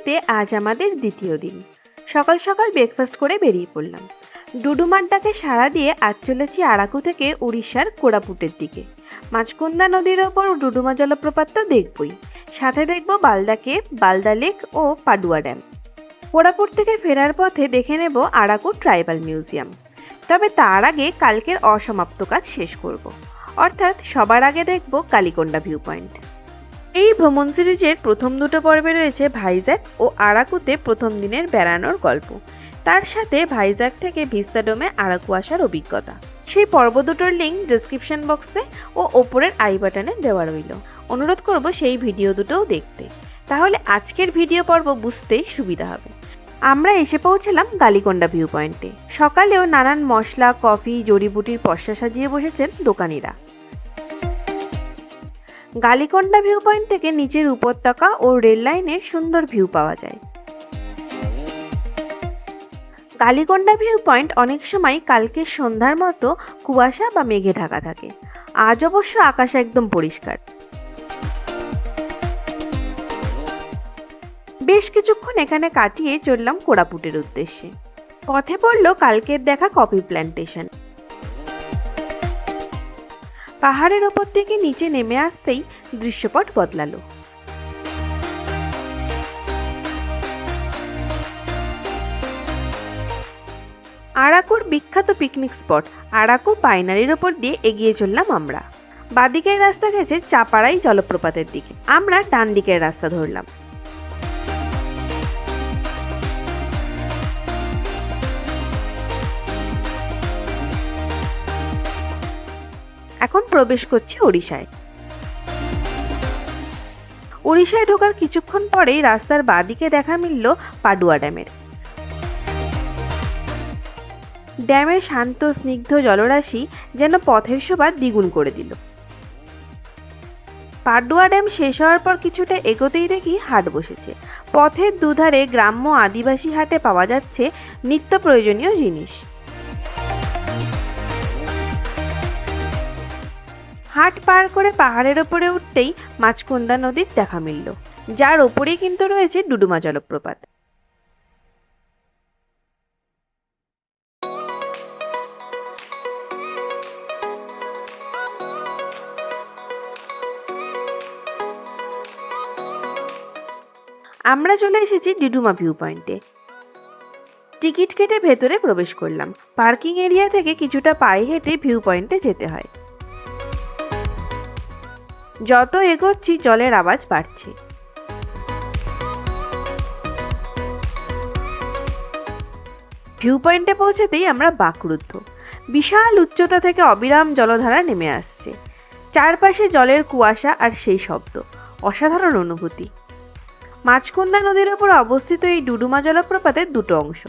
পুরীতে আজ আমাদের দ্বিতীয় দিন। সকাল সকাল ব্রেকফাস্ট করে বেরিয়ে পড়লাম। ডুডুমাড্ডাকে সাড়া দিয়ে আজ চলেছি আরাকু থেকে উড়িষ্যার কোরাপুটের দিকে। মাঝকুন্দা নদীর ওপর ডুডুমা জলপ্রপাত তো দেখবই। সাথে দেখব বালদাকে, বালদা লেক ও পাডুয়া ড্যাম। কোরাপুট থেকে ফেরার পথে দেখে নেব আরাকু ট্রাইবাল মিউজিয়াম। তবে তার আগে কালকের অসমাপ্ত কাজ শেষ করব। অর্থাৎ সবার আগে দেখব কালিকোন্ডা ভিউ পয়েন্ট এই ভ্রমণ সিরিজের প্রথম দুটো পর্বে রয়েছে ভাইজ্যাক ও আরাকুতে প্রথম দিনের বেড়ানোর গল্প। তার সাথে ভাইজ্যাক থেকে ভিস্তাডোমে আরাকু আসার অভিজ্ঞতা। সেই পর্ব দুটোর লিঙ্ক ডিসক্রিপশন বক্সে ও ওপরের আই বাটনে দেওয়া রইল। অনুরোধ করব সেই ভিডিও দুটোও দেখতে। তাহলে আজকের ভিডিও পর্ব বুঝতে সুবিধা হবে। আমরা এসে পৌঁছালাম গালিকোন্ডা ভিউ পয়েন্টে সকালেও নানান মশলা, কফি, জড়িবুটির পশা সাজিয়ে বসেছেন দোকানিরা। গালিকোন্ডা ভিউ পয়েন্ট থেকে নিচের উপত্যকা ও রেল লাইনের সুন্দর ভিউ পাওয়া যায়। কালীকোন্ডা ভিউ পয়েন্ট অনেক সময় কালকের সন্ধ্যার মতো কুয়াশা বা মেঘে ঢাকা থাকে। আজ অবশ্য আকাশ একদম পরিষ্কার। বেশ কিছুক্ষণ এখানে কাটিয়ে চললাম কোরাপুটের উদ্দেশ্যে। পথে পড়ল কালকের দেখা কফি প্ল্যান্টেশন পাহাড়ের ওপর থেকে নিচে নেমে আসতেই দৃশ্যপট বদলালো। আরাকুর বিখ্যাত পিকনিক স্পট, আরাকু পাইনারির ওপর দিয়ে এগিয়ে চললাম আমরা। বাদিকের রাস্তা গেছে চাপাড়াই জলপ্রপাতের দিকে। আমরা ডান দিকের রাস্তা ধরলাম। এখন প্রবেশ করছি ওড়িশায়। উড়িষ্যায় ঢোকার কিছুক্ষণ পরেই রাস্তার বাদিকে দেখা মিলল পাডুয়া ড্যামের। ড্যামের শান্ত, স্নিগ্ধ জলরাশি যেন পথের শোভা দ্বিগুণ করে দিল। পাডুয়া ড্যাম শেষ হওয়ার পর কিছুটা এগোতেই দেখি হাট বসেছে। পথের দুধারে গ্রাম্য আদিবাসী হাটে পাওয়া যাচ্ছে নিত্য প্রয়োজনীয় জিনিস। হাট পার করে পাহাড়ের ওপরে উঠতেই মাছকুন্দা নদীর দেখা মিলল, যার ওপরেই কিন্তু রয়েছে ডুডুমা জলপ্রপাত। আমরা চলে এসেছি ডিডুমা ভিউ পয়েন্টে টিকিট কেটে ভেতরে প্রবেশ করলাম। পার্কিং এরিয়া থেকে কিছুটা পায়ে হেঁটে ভিউ পয়েন্টে যেতে হয়। যত এগোচ্ছি, জলের আওয়াজ বাড়ছে। ভিউ পয়েন্টে পৌঁছাতেই আমরা বাকরুদ্ধ। বিশাল উচ্চতা থেকে অবিরাম জলধারা নেমে আসছে। চারপাশে জলের কুয়াশা আর সেই শব্দ, অসাধারণ অনুভূতি। মাছকুন্দা নদীর ওপর অবস্থিত এই ডুডুমা জলপ্রপাতের দুটো অংশ,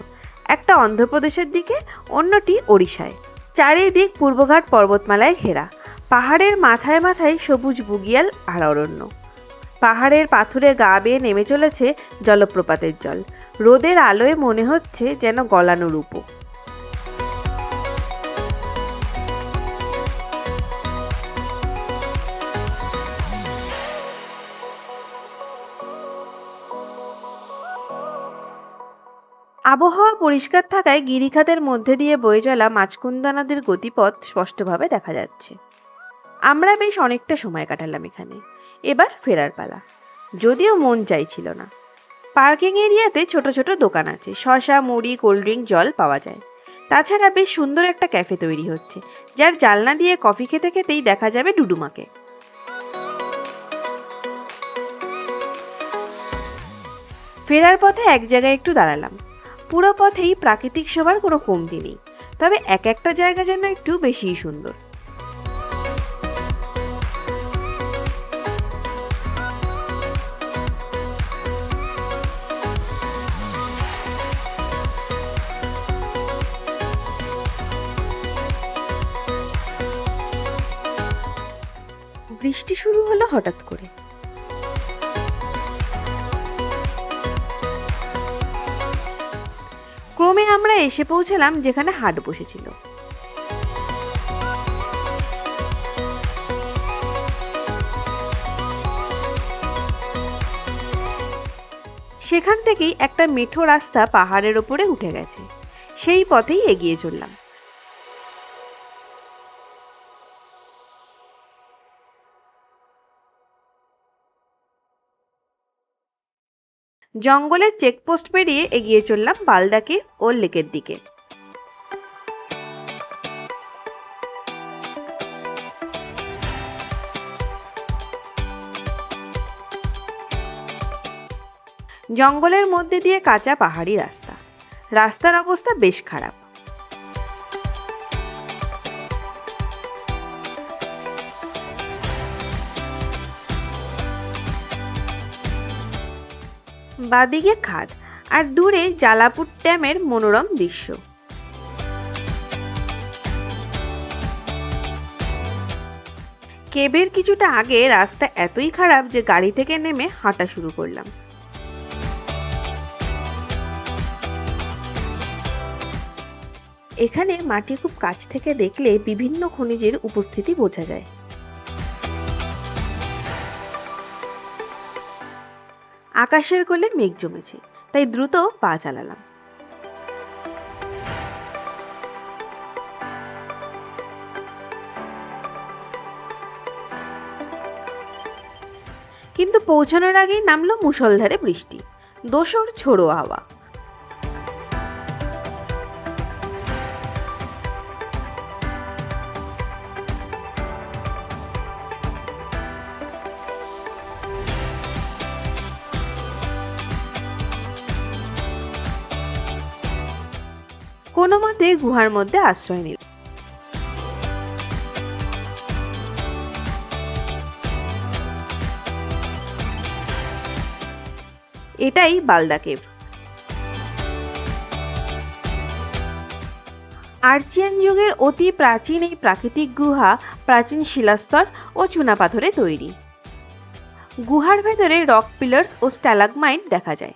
একটা অন্ধ্রপ্রদেশের দিকে, অন্যটি ওড়িশায়। চারিদিক পূর্বঘাট পর্বতমালায় ঘেরা। পাহাড়ের মাথায় মাথায় সবুজ বুগিয়াল আর অরণ্য। পাহাড়ের পাথুরে গা বেয়ে নেমে চলেছে জলপ্রপাতের জল। রোদের আলোয় মনে হচ্ছে যেন গলানো রূপো। আবহাওয়া পরিষ্কার থাকায় গিরিখাতের মধ্যে দিয়ে বয়ে চলা মাছকুন্দা নদীর গতিপথ স্পষ্টভাবে দেখা যাচ্ছে। আমরা বেশ অনেকটা সময় কাটালাম এখানে। এবার ফেরার পালা। যদিও মন চাইছিল না। পার্কিং এরিয়াতে ছোট ছোট দোকান আছে। শশা মুড়ি, কোল্ড ড্রিঙ্ক, জল পাওয়া যায়। তাছাড়া বেশ সুন্দর একটা ক্যাফে তৈরি হচ্ছে, যার জালনা দিয়ে কফি খেতে খেতেই দেখা যাবে ডুডুমাকে। ফেরার পথে এক জায়গায় একটু দাঁড়ালাম। পুরো পথেই প্রাকৃতিক শোভার কোনো কমতি নেই। তবে এক একটা জায়গা যেন একটু বেশিই সুন্দর। বৃষ্টি শুরু হলো হঠাৎ করে। ক্রমে আমরা এসে পৌঁছলাম যেখানে হাট বসেছিল। সেখান থেকেই একটা মেঠো রাস্তা পাহাড়ের ওপরে উঠে গেছে। সেই পথেই এগিয়ে চললাম। জঙ্গলের চেকপোস্ট পেরিয়ে এগিয়ে চললাম বালদাকে ও লেকের দিকে। জঙ্গলের মধ্যে দিয়ে কাঁচা পাহাড়ি রাস্তা। রাস্তার অবস্থা বেশ খারাপ। বাদিকে খাদ আর দূরে জালাপুর ড্যামের মনোরম দৃশ্য। কেবের কিছুটা আগে রাস্তা এতই খারাপ যে গাড়ি থেকে নেমে হাঁটা শুরু করলাম। এখানে মাটি খুব কাছ থেকে দেখলে বিভিন্ন খনিজের উপস্থিতি বোঝা যায়। আকাশের কোলে মেঘ জমেছে, তাই দ্রুত পা চালালাম। কিন্তু পৌঁছানোর আগেই নামলো মুষলধারে বৃষ্টি, দোসর ছোড়ো হাওয়া। মতে গুহার মধ্যে আশ্রয় নিল। এটাই বালদা কেভ আর্চিয়ান যুগের অতি প্রাচীন এই প্রাকৃতিক গুহা প্রাচীন শিলাস্তর ও চুনাপাথরে তৈরি। গুহার ভেতরে রক পিলার্স ও স্ট্যালাগমাইট দেখা যায়।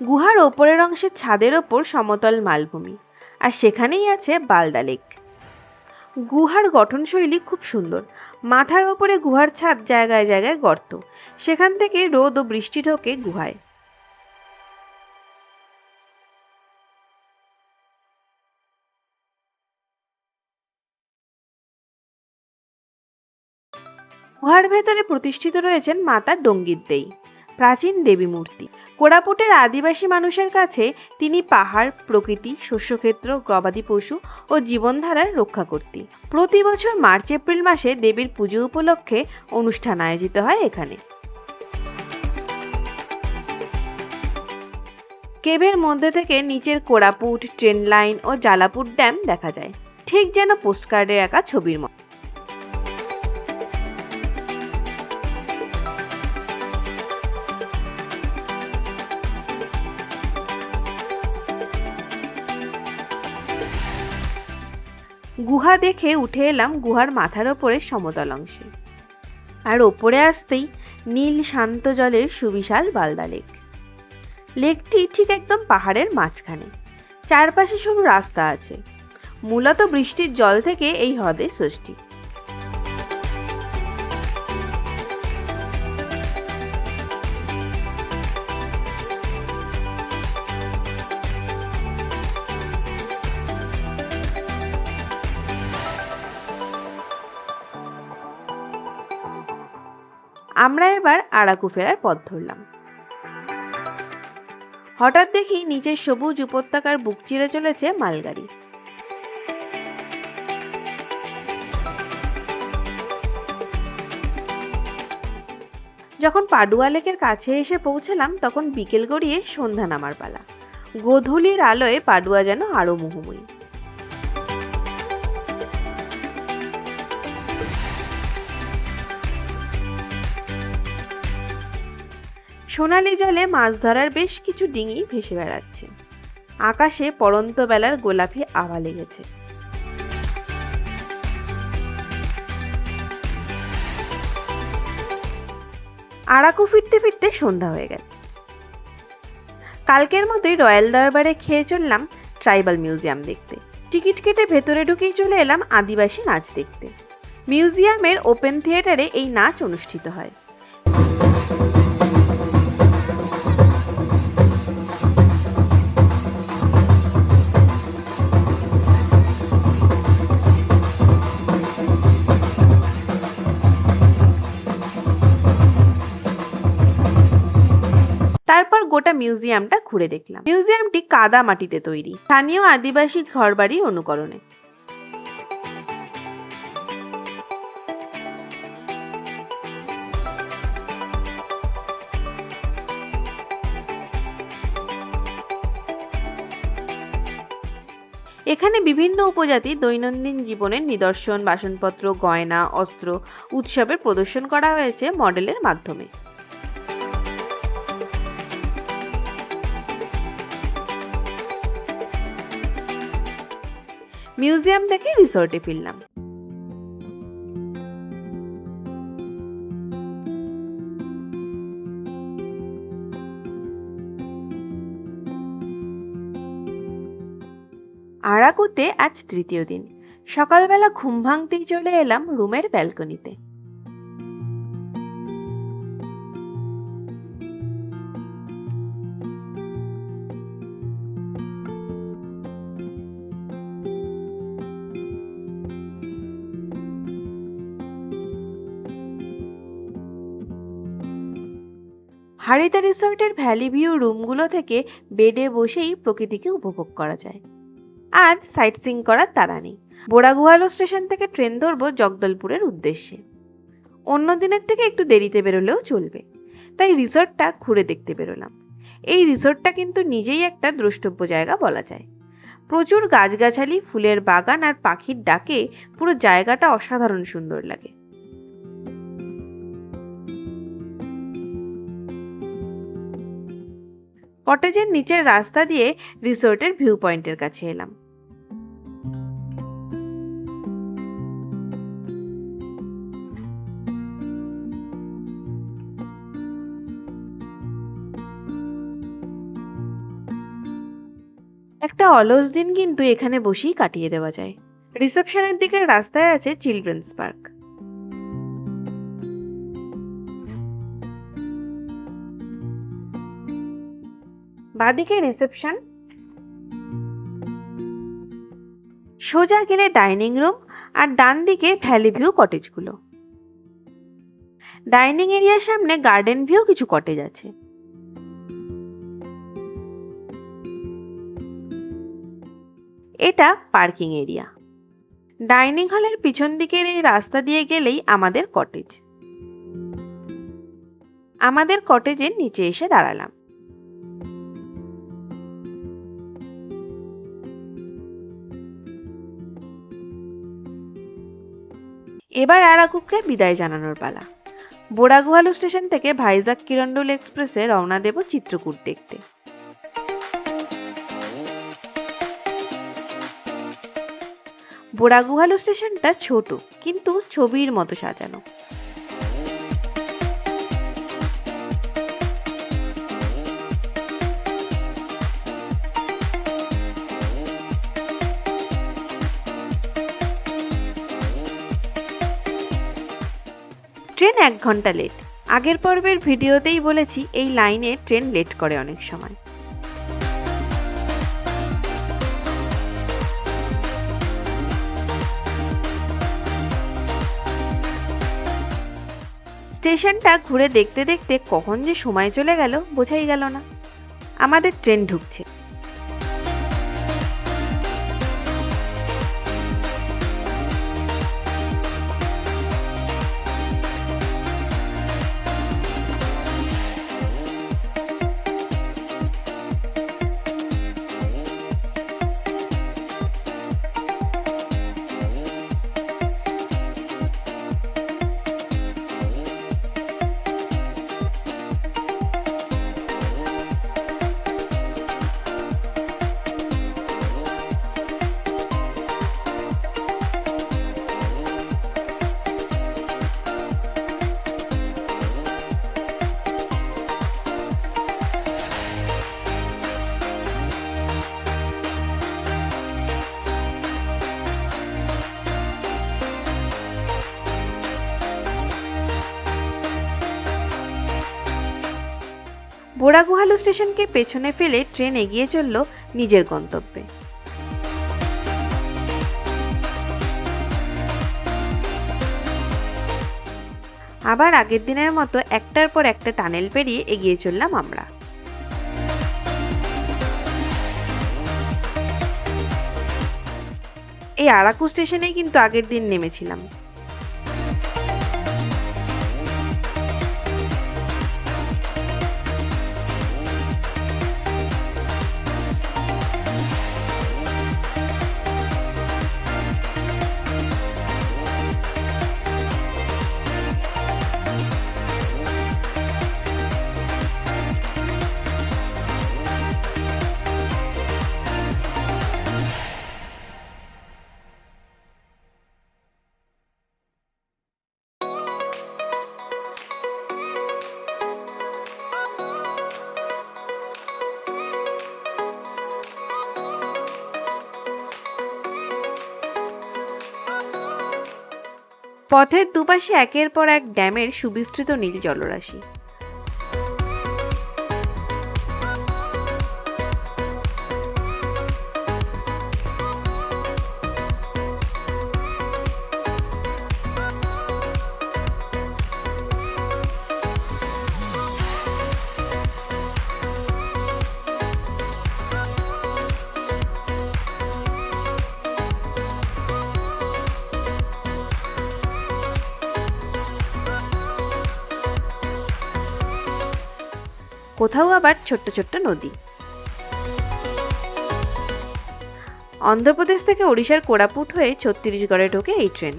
গুহার ওপরের অংশের ছাদের ওপর সমতল মালভূমি। আর সেখানেই আছে বালদা লেক গুহার গঠনশৈলী খুব সুন্দর। মাথার ওপরে গুহার ছাদ জায়গায় জায়গায় গর্ত। সেখান থেকে রোদ ও বৃষ্টি ঢোকে গুহায়। গুহার ভেতরে প্রতিষ্ঠিত রয়েছেন মাতা ডঙ্গির দেই, প্রাচীন দেবী মূর্তি। কোরাপুটের আদিবাসী মানুষের কাছে তিনি পাহাড়, প্রকৃতি, শস্যক্ষেত্র, গবাদি পশু ও জীবনধারার রক্ষা করতে প্রতি বছর মার্চ, এপ্রিল মাসে দেবীর পুজো উপলক্ষে অনুষ্ঠান আয়োজিত হয় এখানে। কেবের মধ্যে থেকে নিচের কোরাপুট, ট্রেন লাইন ও জালাপুর ড্যাম দেখা যায়। ঠিক যেন পোস্টকার্ডে একা ছবির মতো। গুহা দেখে উঠে এলাম গুহার মাথার ওপরে সমতল অংশে। আর ওপরে আসতেই নীল শান্ত জলের সুবিশাল বালদা লেক। লেকটি ঠিক একদম পাহাড়ের মাঝখানে। চারপাশে সব রাস্তা আছে। মূলত বৃষ্টির জল থেকে এই হ্রদের সৃষ্টি। আমরা এবার আরাকু ফেরার পথ ধরলাম। হঠাৎ দেখি নিচের সবুজ উপত্যকার বুক চিরে চলেছে মালগাড়ি। যখন পাডুয়া লেকের কাছে এসে পৌঁছলাম, তখন বিকেল গড়িয়ে সন্ধ্যা নামার পালা। গোধূলির আলোয় পাডুয়া যেন আরও মোহময়ী। সোনালি জলে মাছ ধরার বেশ কিছু ডিঙি ভেসে বেড়াচ্ছে। আকাশে পড়ন্ত বেলার গোলাপি আভা লেগেছে। আড়াকু ফিরতে ফিরতে সন্ধ্যা হয়ে গেছে কালকের মতোই রয়্যাল দরবারে খেয়ে চললাম ট্রাইবাল মিউজিয়াম দেখতে। টিকিট কেটে ভেতরে ঢুকেই চলে এলাম আদিবাসী নাচ দেখতে। মিউজিয়ামের ওপেন থিয়েটারে এই নাচ অনুষ্ঠিত হয়। মিউজিয়ামটা ঘুরে দেখলাম। মিউজিয়ামটি কাদা মাটিতে তৈরি। স্থানীয় আদিবাসী ঘরবাড়ি অনুকরণে। এখানে বিভিন্ন উপজাতির দৈনন্দিন জীবনের নিদর্শন, বাসনপত্র, গয়না, অস্ত্র, উৎসবের প্রদর্শন করা হয়েছে মডেলের মাধ্যমে। মিউজিয়াম থেকে রিসর্টে ফিরলাম। আরাকুতে আজ তৃতীয় দিন। সকালবেলা ঘুম ভাঙতেই চলে এলাম রুমের ব্যালকনিতে। হারিতা রিসর্টের ভ্যালি ভিউ রুমগুলো থেকে বেডে বসেই প্রকৃতিকে উপভোগ করা যায়। আর সাইট সিং করার তাড়া নেই। বোড়াগুয়ালো স্টেশন থেকে ট্রেন ধরবো জগদলপুরের উদ্দেশ্যে। অন্য দিনের থেকে একটু দেরিতে বেরোলেও চলবে। তাই রিসর্টটা ঘুরে দেখতে বেরোলাম। এই রিসর্টটা কিন্তু নিজেই একটা দ্রষ্টব্য জায়গা বলা যায়। প্রচুর গাছগাছালি, ফুলের বাগান আর পাখির ডাকে পুরো জায়গাটা অসাধারণ সুন্দর লাগে। কটেজের নিচের রাস্তা দিয়ে রিসোর্টের ভিউ পয়েন্টের কাছে এলাম। একটা অলস দিন কিন্তু এখানে বসেই কাটিয়ে দেওয়া যায়। রিসেপশনের দিকের রাস্তায় আছে চিলড্রেন্স পার্ক। বাদিকে রিসেপশন। সোজা গেলে ডাইনিং রুম আর ডান দিকে ভ্যালি ভিউ কটেজগুলো। ডাইনিং এরিয়ার সামনে গার্ডেন ভিউ কিছু কটেজ আছে। এটা পার্কিং এরিয়া। ডাইনিং হলের পিছন দিকের এই রাস্তা দিয়ে গেলেই আমাদের কটেজ। আমাদের কটেজের নিচে এসে দাঁড়ালাম। এবার আরাকুককে বিদায় জানানোর পালা। বোড়াগুহালু স্টেশন থেকে ভাইজাক কিরণ্ডুল এক্সপ্রেসে রওনা দেব চিত্রকূট দেখতে। বোড়াগুহালু স্টেশনটা ছোট, কিন্তু ছবির মতো সাজানো। ঘণ্টা লেট আগের পর্বের ভিডিওতেই বলেছি, এই লাইনে ট্রেন লেট করে অনেক সময়। স্টেশনটা ঘুরে দেখতে দেখতে কখন যে সময় চলে গেল, বোঝাই গেল না। আমাদের ট্রেন ঢুকছে। কাঠমান্ডু স্টেশনকে পেছনে ফেলে ট্রেন এগিয়ে চলল নিজের গন্তব্যে। আবার আগের দিনের মতো একটার পর একটা টানেল পেরিয়ে এগিয়ে চললাম আমরা। এই আরাকু স্টেশনেই কিন্তু আগের দিন নেমেছিলাম। পথের দুপাশে একের পর এক ড্যামের সুবিস্তৃত নীল জলরাশি। কোথাও আবার ছোট্ট ছোট্ট নদী। অন্ধ্রপ্রদেশ থেকে ওড়িশার কোরাপুট হয়ে ছত্তিশগড়ে ঢোকে এই ট্রেন।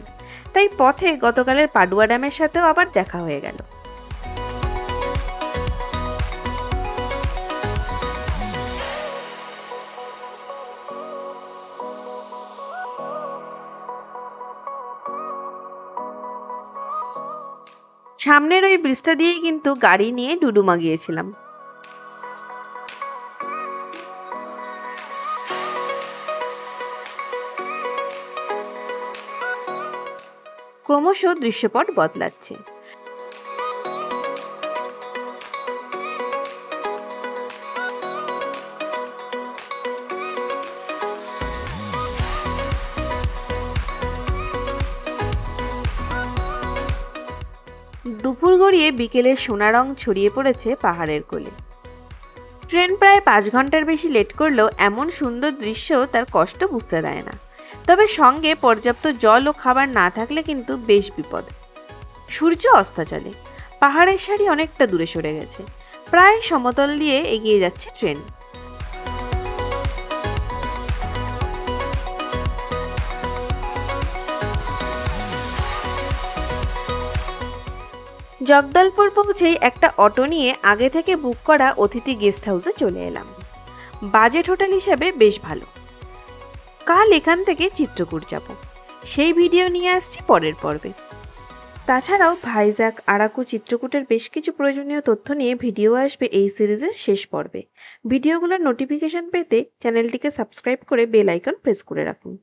তাই পথে গতকালের পাডুয়া ড্যামের সাথেও আবার দেখা হয়ে গেল। সামনের ওই ব্রিজটা দিয়েই কিন্তু গাড়ি নিয়ে ডুডুমা গিয়েছিলাম। ক্রমশ দৃশ্যপট বদলাচ্ছে। দুপুর গড়িয়ে বিকেলের সোনা রং ছড়িয়ে পড়েছে পাহাড়ের কোলে। ট্রেন প্রায় পাঁচ ঘণ্টার বেশি লেট করলেও এমন সুন্দর দৃশ্য তার কষ্ট বুঝতে দেয় না। তবে সঙ্গে পর্যাপ্ত জল ও খাবার না থাকলে কিন্তু বেশ বিপদ। সূর্য অস্তা চলে পাহাড়ের সারি অনেকটা দূরে সরে গেছে। প্রায় সমতল দিয়ে এগিয়ে যাচ্ছে ট্রেন। জগদলপুর পৌঁছেই একটা অটো নিয়ে আগে থেকে বুক করা অতিথি গেস্ট হাউসে চলে এলাম। বাজেট হোটেল হিসাবে বেশ ভালো। কাল এখান থেকে চিত্রকূট যাব। সেই ভিডিও নিয়ে আসছি পরের পর্বে। তাছাড়াও ভাইজাক আরাকু চিত্রকূটের বেশ কিছু প্রয়োজনীয় তথ্য নিয়ে ভিডিও আসবে এই সিরিজের শেষ পর্বে। ভিডিওগুলোর নোটিফিকেশন পেতে চ্যানেলটিকে সাবস্ক্রাইব করে বেল আইকন প্রেস করে রাখুন।